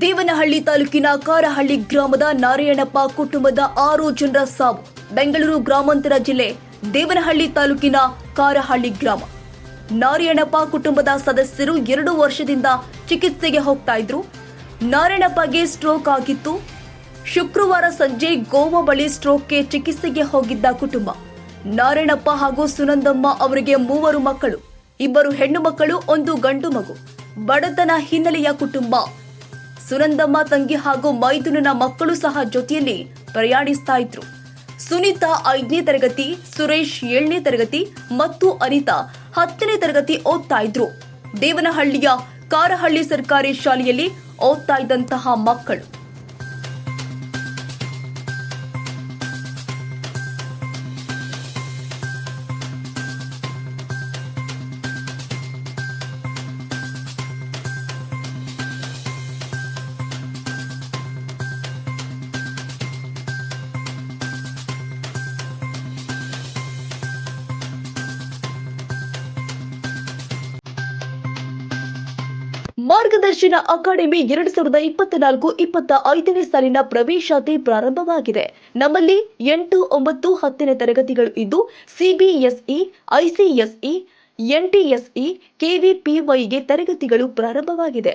ದೇವನಹಳ್ಳಿ ತಾಲೂಕಿನ ಕಾರಹಳ್ಳಿ ಗ್ರಾಮದ ನಾರಾಯಣಪ್ಪ ಕುಟುಂಬದ ಆರು ಜನರ ಸಾವು. ಬೆಂಗಳೂರು ಗ್ರಾಮಾಂತರ ಜಿಲ್ಲೆ ದೇವನಹಳ್ಳಿ ತಾಲೂಕಿನ ಕಾರಹಳ್ಳಿ ಗ್ರಾಮ. ನಾರಾಯಣಪ್ಪ ಕುಟುಂಬದ ಸದಸ್ಯರು ಎರಡು ವರ್ಷದಿಂದ ಚಿಕಿತ್ಸೆಗೆ ಹೋಗ್ತಾ ಇದ್ರು. ನಾರಾಯಣಪ್ಪಗೆ ಸ್ಟ್ರೋಕ್ ಆಗಿತ್ತು. ಶುಕ್ರವಾರ ಸಂಜೆ ಗೋವಾ ಬಳಿ ಸ್ಟ್ರೋಕ್ಗೆ ಚಿಕಿತ್ಸೆಗೆ ಹೋಗಿದ್ದ ಕುಟುಂಬ. ನಾರಾಯಣಪ್ಪ ಹಾಗೂ ಸುನಂದಮ್ಮ ಅವರಿಗೆ ಮೂವರು ಮಕ್ಕಳು. ಇಬ್ಬರು ಹೆಣ್ಣು ಮಕ್ಕಳು, ಒಂದು ಗಂಡು ಮಗು. ಬಡತನ ಹಿನ್ನೆಲೆಯ ಕುಟುಂಬ. ಸುನಂದಮ್ಮ ತಂಗಿ ಹಾಗೂ ಮೈದುನನ ಮಕ್ಕಳು ಸಹ ಜೊತೆಯಲ್ಲಿ ಪ್ರಯಾಣಿಸ್ತಾ ಇದ್ರು. ಸುನೀತಾ ಐದನೇ ತರಗತಿ, ಸುರೇಶ್ ಏಳನೇ ತರಗತಿ ಮತ್ತು ಅನಿತಾ ಹತ್ತನೇ ತರಗತಿ ಓದ್ತಾ ಇದ್ರು. ದೇವನಹಳ್ಳಿಯ ಕಾರಹಳ್ಳಿ ಸರ್ಕಾರಿ ಶಾಲೆಯಲ್ಲಿ ಓದ್ತಾ ಇದ್ದಂತಹ ಮಕ್ಕಳು. ಮಾರ್ಗದರ್ಶನ ಅಕಾಡೆಮಿ ಎರಡ್ ಸಾವಿರದ ಇಪ್ಪತ್ನಾಲ್ಕು ಇಪ್ಪತ್ತ ಐದನೇ ಸಾಲಿನ ಪ್ರವೇಶಾತಿ ಪ್ರಾರಂಭವಾಗಿದೆ. ನಮ್ಮಲ್ಲಿ ಎಂಟು ಒಂಬತ್ತು ಹತ್ತನೇ ತರಗತಿಗಳು ಇದ್ದು ಸಿಬಿಎಸ್ಇ ಐಸಿಎಸ್ಇ ಎನ್ಟಿಎಸ್ಇ ಕೆವಿಪಿವೈಗೆ ತರಗತಿಗಳು ಪ್ರಾರಂಭವಾಗಿದೆ.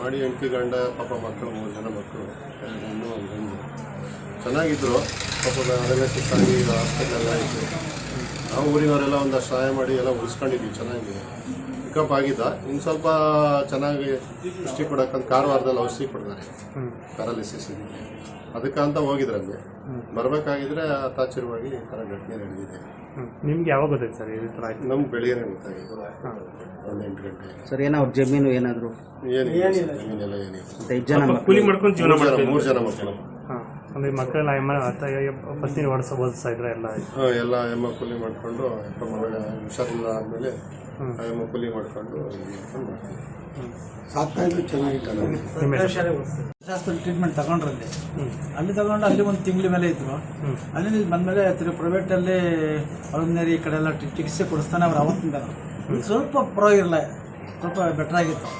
ಮಾಡಿ ಹೆಂಡತಿ ಗಂಡ, ಪಾಪ ಮಕ್ಕಳು, ಮೂರು ಜನ ಮಕ್ಕಳು ಹೆಣ್ಣು, ಒಂದು ಚೆನ್ನಾಗಿದ್ರು. ಪಾಪ ಅದೆಲ್ಲ ಸಿಕ್ಕಾಗಿ ಹಾಸ್ಪಿಟ್ಲೆಲ್ಲ ಇತ್ತು ನಾವು ಊರಿನವರೆಲ್ಲ ಒಂದು ಸಹಾಯ ಮಾಡಿ ಎಲ್ಲ ಉಳಿಸ್ಕೊಂಡಿದ್ವಿ ಚೆನ್ನಾಗಿ ಪಿಕಪ್ ಆಗಿದ್ದ ಇನ್ನು ಸ್ವಲ್ಪ ಚೆನ್ನಾಗಿ ಔಷಧಿ ಕೊಡಕ್ಕಂತ ಕಾರವಾರದಲ್ಲಿ ಔಷಧಿ ಕೊಡ್ತಾರೆ. ಪ್ಯಾರಾಲಿಸಿಸ್ ಇದಕ್ಕೆ ಹೋಗಿದ್ರೆ ಹೋಗಿದ್ರಲ್ಲಿ ಬರಬೇಕಾಗಿದ್ರೆ ತಾಚಿರವಾಗಿ ಈ ಥರ ಘಟನೆ ನಡೆದಿದೆ. ನಿಮ್ಗೆ ಯಾವಾಗ ಗೊತ್ತಾಯ್ತು ಸರ್ ಈ ಥರ ಆಯ್ತು? ನಮ್ಗೆ ಬೆಳಿಗ್ಗೆ ಗೊತ್ತಾಗಿತ್ತು ಒಂದು ಎಂಟು ಗಂಟೆ. ಸರ್ ಏನೋ ಅವ್ರ ಜಮೀನು ಏನಾದ್ರು? ಏನಿಲ್ಲ ಜಮೀನೆಲ್ಲ ಏನಿಲ್ಲ. ಐದು ಜನ ಮಕ್ಕಳು ಕೂಲಿ ಮಾಡ್ಕೊಂಡು ಜೀವನ ಮೂರು ಜನ ಮೂರು ಜನ ಮಕ್ಕಳು ಹಾಂ. ಅಂದ್ರೆ ಮಕ್ಕಳೆಲ್ಲ ಎಮ್ಮ ಪತ್ನಿ ಓಡಿಸ ಓದಿಸ್ತಾ ಇದ್ರೆ ಎಲ್ಲ ಎಲ್ಲ ಎಮ್ಮ ಕೂಲಿ ಮಾಡಿಕೊಂಡು ಹುಷಾರಿಲ್ಲ ಆದಮೇಲೆ ಎಮ್ಮ ಕೂಲಿ. ಮಾಡಿಕೊಂಡು? ಹಾಸ್ಪಿಟಲ್ ಟ್ರೀಟ್ಮೆಂಟ್ ತಗೊಂಡ್ರಲ್ಲಿ. ಅಲ್ಲಿ ತಗೊಂಡು ಅಲ್ಲಿ ಒಂದು ತಿಂಗಳ ಮೇಲೆ ಇದ್ರು. ಅಲ್ಲಿ ಬಂದ್ಮೇಲೆ ತಿರುಗಿ ಪ್ರೈವೇಟಲ್ಲಿ ಅಳುಮ್ನೇರಿ ಈ ಕಡೆ ಎಲ್ಲ ಚಿಕಿತ್ಸೆ ಕೊಡಿಸ್ತಾನೆ ಅವ್ರು ಅವತ್ತಿಂದ. ಸ್ವಲ್ಪ ಪರವಾಗಿಲ್ಲ ಸ್ವಲ್ಪ ಬೆಟರ್ ಆಗಿತ್ತು.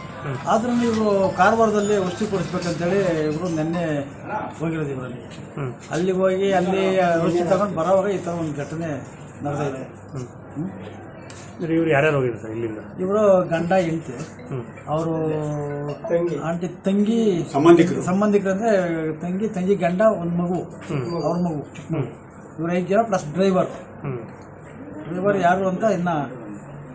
ಆದ್ರೂ ನೀವು ಕಾರವಾರದಲ್ಲಿ ಔಷಧಿ ಕೊಡಿಸ್ಬೇಕಂತೇಳಿ ಇವರು ನಿನ್ನೆ ಹೋಗಿರೋದು ಇವರಲ್ಲಿ. ಹ್ಮ್. ಅಲ್ಲಿಗೆ ಹೋಗಿ ಅಲ್ಲಿ ಔಷಧಿ ತಗೊಂಡು ಬರೋವಾಗ ಈ ಥರ ಒಂದು ಘಟನೆ ನಡೆದಿದೆ. ಅಂದ್ರೆ ಇವ್ರು ಯಾರ್ಯಾರು ಹೋಗಿದ್ರು ಸರ್ ಇಲ್ಲಿಂದ? ಇವರು ಗಂಡ ಹೆಂಡತಿ. ಅವರು ಆಂಟಿ ತಂಗಿ ಸಂಬಂಧಿಕರು. ಸಂಬಂಧಿಕರು ಅಂದ್ರೆ ತಂಗಿ ತಂಗಿ ಗಂಡ ಒಂದು ಮಗು. ಅವ್ರ ಮಗು. ಇವ್ರು ಐದು ಜನ ಪ್ಲಸ್ ಡ್ರೈವರ್ ಡ್ರೈವರ್ ಯಾರು ಅಂತ ಇನ್ನ